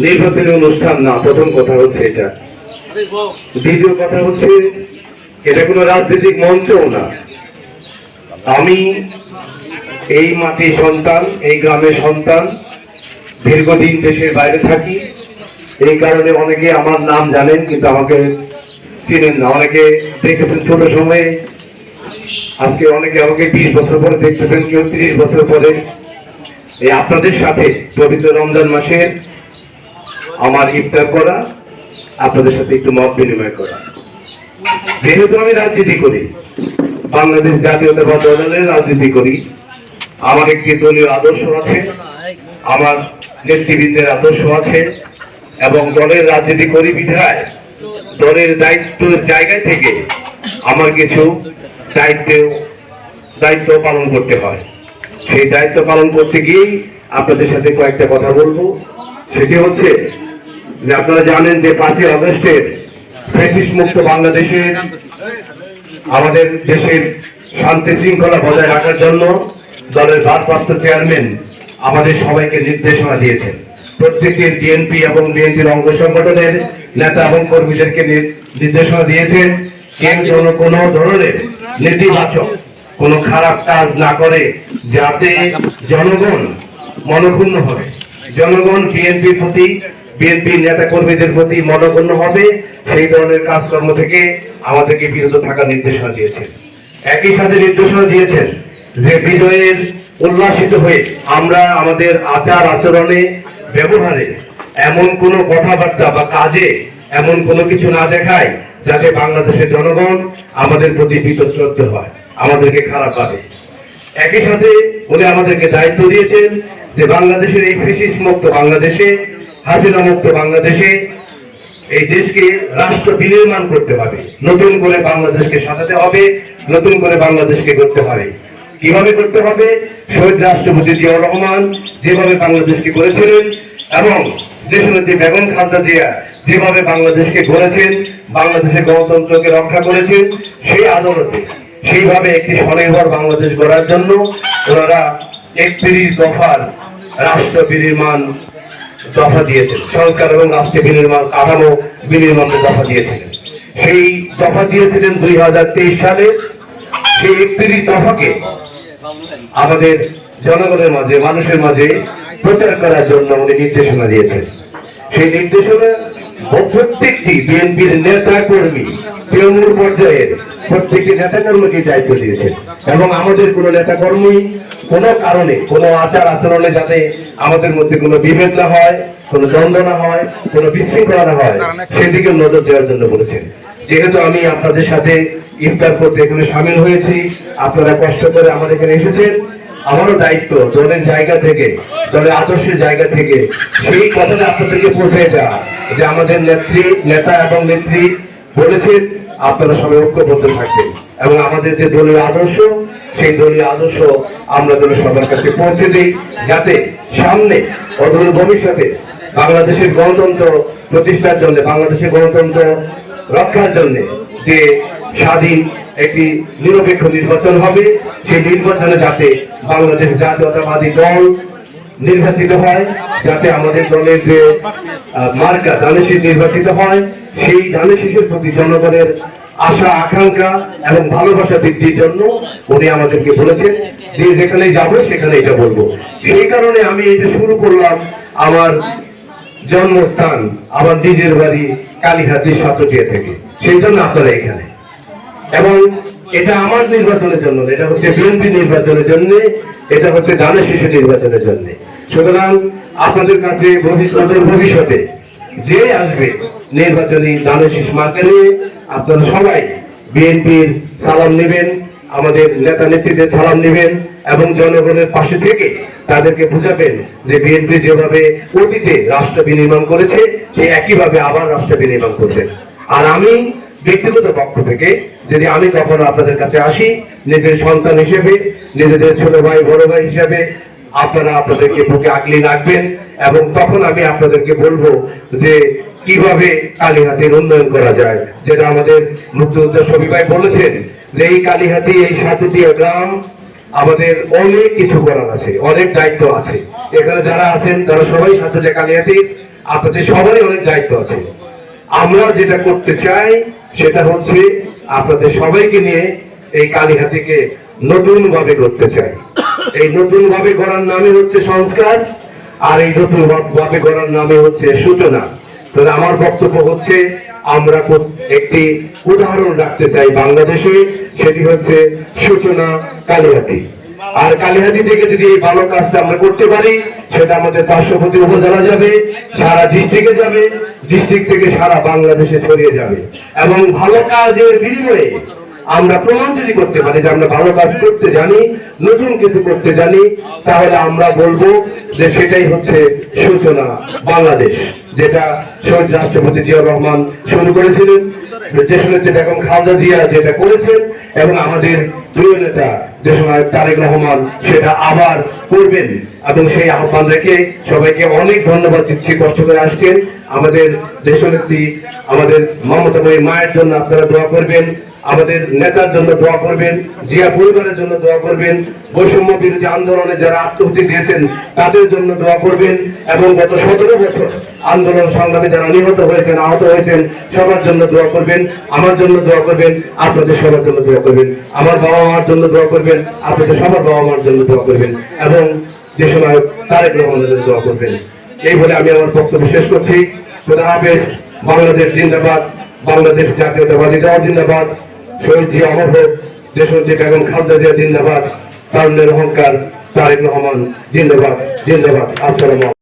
নির্বাচনী অনুষ্ঠান না, প্রথম কথা হচ্ছে এটা। দ্বিতীয় কথা হচ্ছে, এটা কোনো রাজনৈতিক মঞ্চও না। আমি এই মাটির সন্তান, এই গ্রামের সন্তান, দীর্ঘদিন দেশের বাইরে থাকি। এই কারণে অনেকে আমার নাম জানেন, কিন্তু আমাকে চিনেন না। অনেকে দেখেছেন ছোট সময়ে। আজকে অনেকে আমাকে বিশ বছর পরে দেখতেছেন কেউ ত্রিশ বছর পরে। এই আপনাদের সাথে পবিত্র রমজান মাসের আমার ইফতার করা, আপনাদের সাথে একটু মত বিনিময় করা। যেহেতু আমি রাজনীতি করি, বাংলাদেশ জাতীয়তাবাদ দলের রাজনীতি করি, আমার একটি দলীয় আদর্শ আছে, আমার নেতৃবৃন্দের আদর্শ আছে, এবং দলের রাজনীতি করি বিধায়, দলের দায়িত্ব জায়গা থেকে আমার কিছু দায়িত্ব দায়িত্ব পালন করতে হয়। সেই দায়িত্ব পালন করতে গিয়েই আপনাদের সাথে কয়েকটা কথা বলব। সেটি হচ্ছে যে আপনারা জানেন যে পাঁচই আগস্টের ফ্যাসিস মুক্ত বাংলাদেশের আমাদের দেশের শান্তি শৃঙ্খলা বজায় রাখার জন্য দলের ভারপ্রাপ্ত চেয়ারম্যান আমাদের সবাইকে নির্দেশনা দিয়েছেন। প্রত্যেকটি বিএনপি এবং বিএনপির অঙ্গ সংগঠনের নেতা এবং কর্মীদেরকে নির্দেশনা দিয়েছেন কেউ যেন কোনো ধরনের নেতিবাচক কোনো খারাপ কাজ না করে যাতে জনগণ মনক্ষুণ্ণ হবে। জনগণ বিএনপির প্রতি বিএনপির নেতা কর্মীদের প্রতি মনগণ্য হবে, সেই ধরনের কাজকর্ম থেকে আমাদেরকে বিরত থাকার নির্দেশনা দিয়েছেন। একই সাথে নির্দেশনা দিয়েছেন যে বিজয়ের উল্লাসিত হয়ে আমরা আমাদের আচার আচরণে, ব্যবহারে এমন কোনো কথাবার্তা বা কাজে এমন কোনো কিছু না দেখায় যাতে বাংলাদেশের জনগণ আমাদের প্রতি বীতশ্রদ্ধ হয়, আমাদেরকে খারাপ পাবে একই সাথে উনি আমাদেরকে দায়িত্ব দিয়েছেন যে বাংলাদেশের এই ফেসিস মুক্ত বাংলাদেশে হাসিনা মুক্ত বাংলাদেশে এই দেশকে রাষ্ট্র বিনির্মাণ করতে হবে। নতুন করে বাংলাদেশকে সাজাতে হবে, নতুন করে বাংলাদেশকে করতে হবে। কীভাবে করতে হবে? শহীদ রাষ্ট্রপতি জিয়াউর রহমান যেভাবে বাংলাদেশকে করেছিলেন এবং দেশনেত্রী বেগম খালেদা জিয়া যেভাবে বাংলাদেশকে গড়েছেন, বাংলাদেশের গণতন্ত্রকে রক্ষা করেছেন, সেই আদালতে সেইভাবে একটি স্বনির্ভর বাংলাদেশ গড়ার জন্য ওনারা একত্রিশ দফার রাষ্ট্র বিনির্মাণ দফা দিয়েছেন। সংস্কার এবং রাষ্ট্র বিনির্মাণ, কাঠামো বিনির্মাণের দফা দিয়েছিলেন। সেই দফা দিয়েছিলেন দুই হাজার তেইশ সালে। সেই একত্রিশ দফাকে আমাদের জনগণের মাঝে, মানুষের মাঝে প্রচার করার জন্য উনি নির্দেশনা দিয়েছেন। সেই নির্দেশনা প্রত্যেকটি বিএনপির নেতা কর্মী তৃণমূল পর্যায়ের প্রত্যেকটি নেতা কর্মীকে দায়িত্ব দিয়েছেন এবং আমাদের কোনো নেতা কর্মী কোনো কারণে, কোনো আচার আচরণে যাতে আমাদের মধ্যে কোনো বিভেদ না হয়, কোনো দ্বন্দ্ব না হয়, কোনো বিশৃঙ্খলা না হয়, সেদিকে নজর দেওয়ার জন্য বলেছেন। যেহেতু আমি আপনাদের সাথে ইফতার করতে এখানে সামিল হয়েছি, আপনারা কষ্ট করে আমাদের এখানে এসেছেন, আমারও দায়িত্ব দলের জায়গা থেকে, দলের আদর্শের জায়গা থেকে সেই কথাটা আপনাদেরকে পৌঁছে দেওয়া, যে আমাদের নেত্রী, নেতা এবং নেত্রী বলেছেন আপনারা সবাই ঐক্যবদ্ধ থাকবেন। এবং আমাদের যে দলীয় আদর্শ, সেই দলীয় আদর্শ আমরা যেন সবার কাছে পৌঁছে দিই, যাতে সামনে অদূর ভবিষ্যতে বাংলাদেশের গণতন্ত্র প্রতিষ্ঠার জন্য, বাংলাদেশের গণতন্ত্র রক্ষার জন্য যে স্বাধীন একটি নিরপেক্ষ নির্বাচন হবে, সেই নির্বাচনে যাতে বাংলাদেশ জাতীয়তাবাদী দল নির্বাচিত হয়, যাতে আমাদের দলের যে মার্কা দানেশীর নির্বাচিত হয় সেই দানেশীষের প্রতি জনগণের আশা, আকাঙ্ক্ষা এবং ভালোবাসা বৃদ্ধির জন্য উনি আমাদেরকে বলেছেন যে যেখানে যাব সেখানে এটা বলব। সেই কারণে আমি এটা শুরু করলাম আমার জন্মস্থান, আমার নিজের বাড়ি কালীহাতির সাতটিয়া থেকে। সেই জন্য আপনারা এখানে। এবং এটা আমার নির্বাচনের জন্য এটা হচ্ছে বিএনপি নির্বাচনের জন্য, এটা হচ্ছে দানের শিশু নির্বাচনের জন্য। সুতরাং আপনাদের কাছে ভবিষ্যতের ভবিষ্যতে যে আসবে নির্বাচনী দানের শীষ মার্কা নিয়ে আপনারা সবাই বিএনপির সালাম নেবেন, আমাদের নেতা নেত্রীদের সালাম নেবেন এবং জনগণের পাশে থেকে তাদেরকে বুঝাবেন যে বিএনপি যেভাবে অতীতে রাষ্ট্র বিনির্মাণ করেছে সে একইভাবে আবার রাষ্ট্র বিনির্মাণ করবেন আর আমি ব্যক্তিগত পক্ষ থেকে যদি আমি কখনো আপনাদের কাছে আসি, নিজের সন্তান হিসেবে, নিজেদের ছোট ভাই, বড় ভাই হিসেবে আপনারা আপনাদেরকে বুকে আগলে রাখবেন এবং তখন আমি আপনাদেরকে বলব যে কীভাবে কালীহাতির উন্নয়ন করা যায়। যেটা আমাদের মুক্তিযোদ্ধা সবি ভাই বলেছেন যে এই কালীহাতি, এই সাতটিয়া গ্রাম আমাদের অনেক কিছু করার আছে, অনেক দায়িত্ব আছে। এখানে যারা আছেন, তারা সবাই সাথে কালিয়াতি আপনাদের সবারই অনেক দায়িত্ব আছে। আমরা যেটা করতে চাই, সেটা হচ্ছে আপনাদের সবাইকে নিয়ে এই কালীহাতিকে নতুন ভাবে করতে চাই। এই নতুন ভাবে করার নামে হচ্ছে সংস্কার, আর এই নতুন ভাবে করার নামে হচ্ছে সূচনা। তাহলে আমার বক্তব্য হচ্ছে, আমরা একটি উদাহরণ রাখতে চাই বাংলাদেশে, সেটি হচ্ছে সূচনা কালীহাতি। আর কালীহাতি থেকে যদি এই ভালো কাজটা আমরা করতে পারি, সেটা আমাদের পার্শ্ববর্তী উপজেলা যাবে, সারা ডিস্ট্রিক্টে যাবে ডিস্ট্রিক্ট থেকে সারা বাংলাদেশে ছড়িয়ে যাবে। এবং ভালো কাজের বিনিময়ে আমরা প্রমাণ যদি করতে পারি যে আমরা ভালো কাজ করতে জানি, নতুন কিছু করতে জানি, তাহলে আমরা বলব যে সেটাই হচ্ছে সূচনা বাংলাদেশ। যেটা শহীদ রাষ্ট্রপতি জিয়াউর রহমান শুরু করেছিলেন। দেশনেত্রী বেগম খালেদা জিয়া যেটা করেছেন এবং আমাদের প্রিয় নেতা দেশনায়ক তারেক রহমান, সেটা আবার করবেন। এবং সেই আহ্বান রেখে সবাইকে অনেক ধন্যবাদ দিচ্ছি, কষ্ট করে আসছেন। আমাদের দেশনেত্রী, আমাদের মমতাময়ী মায়ের জন্য আপনারা দোয়া করবেন, আমাদের নেতার জন্য দোয়া করবেন, জিয়া পরিবারের জন্য দোয়া করবেন, বৈষম্য বিরোধী আন্দোলনে যারা আত্মহত্যা দিয়েছেন, তাদের জন্য দোয়া করবেন। এবং গত সতেরো বছর আন্দোলন সংগ্রামে যারা নিহত হয়েছেন, আহত হয়েছেন, সবার জন্য দোয়া করবেন, আমার জন্য দোয়া করবেন, আপনাদের সবার জন্য দোয়া করবেন, আমার বাবা মার জন্য দোয়া করবেন, আপনাদের সবার বাবা মার জন্য দোয়া করবেন এবং যে সময় তারেক রহমানের দোয়া করবেন। এই বলে আমি আমার বক্তব্য শেষ করছি। খোদা হাফেজ, বাংলাদেশ জিন্দাবাদ, বাংলাদেশ জাতীয়তাবাদী দল জিন্দাবাদ, শহীদ জিয়া অমর হোক, দেশনেত্রী বেগম খালেদা জিয়া জিন্দাবাদ, তারুণ্যের অহংকার তারেক রহমান জিন্দাবাদ জিন্দাবাদ। আসসালাম